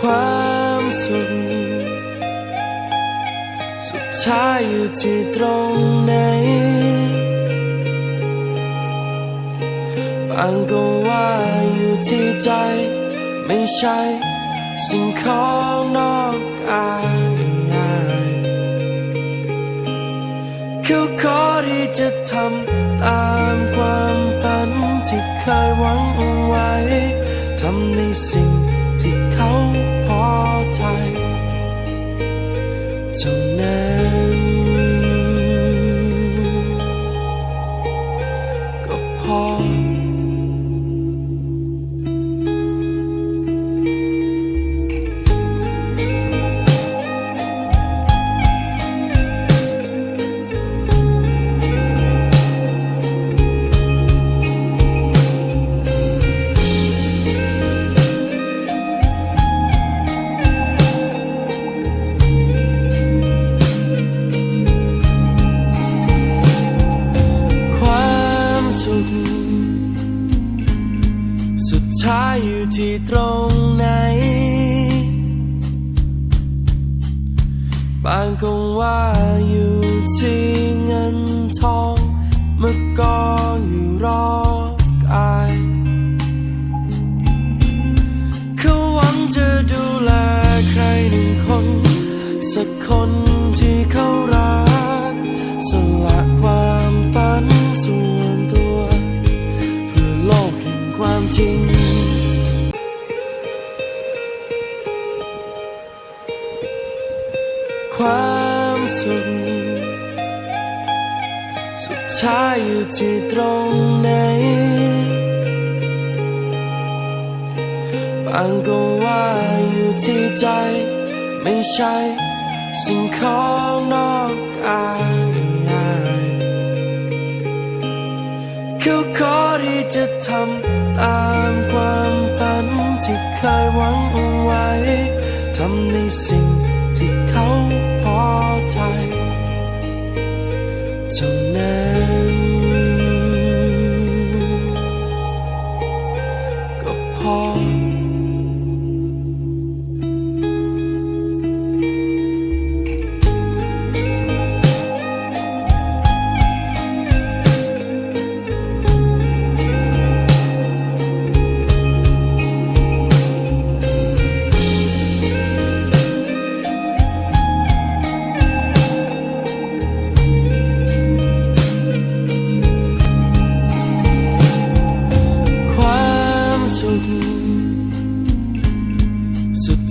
ความสุข สุดท้ายอยู่ที่ตรงไหน บางก็ว่าอยู่ที่ใจ ไม่ใช่ สิ่งของนอกกายเขาขอที่จะทำตามความฝันที่เคยหวังเอาไว้ทำในสิ่ง ใจเท่านั้นก็พอ ที่ตรงไหน บางคงว่าอยู่ที่เงินทองเมื่อก่อน ความสุข สุดท้ายอยู่ที่ตรงไหน บางก็ว่าอยู่ที่ใจ ไม่ใช่สิ่งของนอกกายเขาขอที่จะทำตามความฝันที่เคยหวังเอาไว้ ทำในสิ่งที่เขา พ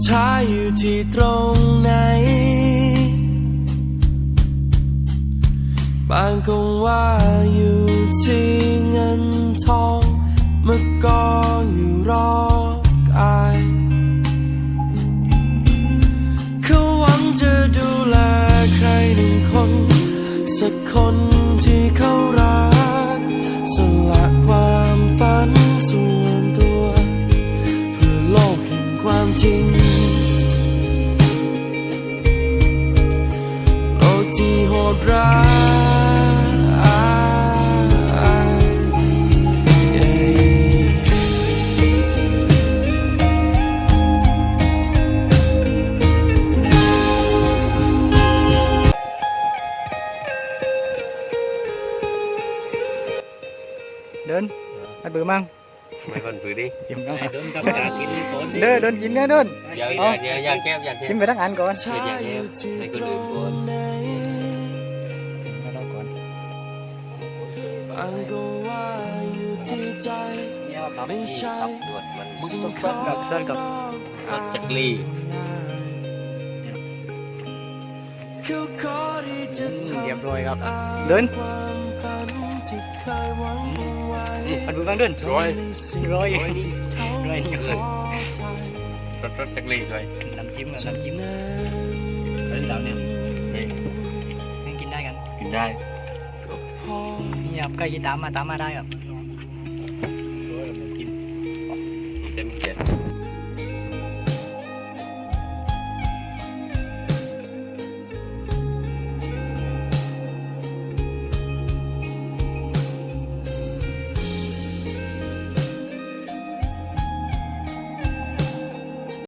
ท้ายอยู่ที่ตรงไหน บางก็ว่าอยู่ที่เงินทองเมื่อก่อนอยู่รอกายเขาหวังจะดูแลใครหนึ่งคน สักคนที่เขารักสละความฝันส่วนตัว เพื่อโลกแห่งความจริง ที่โหดร้ายเย้เดินไปเบื่อมั่งไม่คนฝืนดิกินกัน บางก็ว่าอยู่ที่ใจเนี่ยครับไม่ใช่ตรวจมันสิ่งสขอดงๆกับสดกับสดจักรีเขาขอที่จะทำเรียบร้อยครับตามเดินความฝันที่เคยหวังเอาไว้มาดูบ้างเดินร้อยในสิ่งร้อยที่เขาร้อยพอใจรถรถจักรีเลยน้ำจิ้มกับเท่าน้ำจิ้มนั้นเออเราเนี่ยนี่ยังกินได้กัน กินได้ก็พอ นี่ครับใกล้จะตามมาตามมาได้ครับ เต็มเจ็ด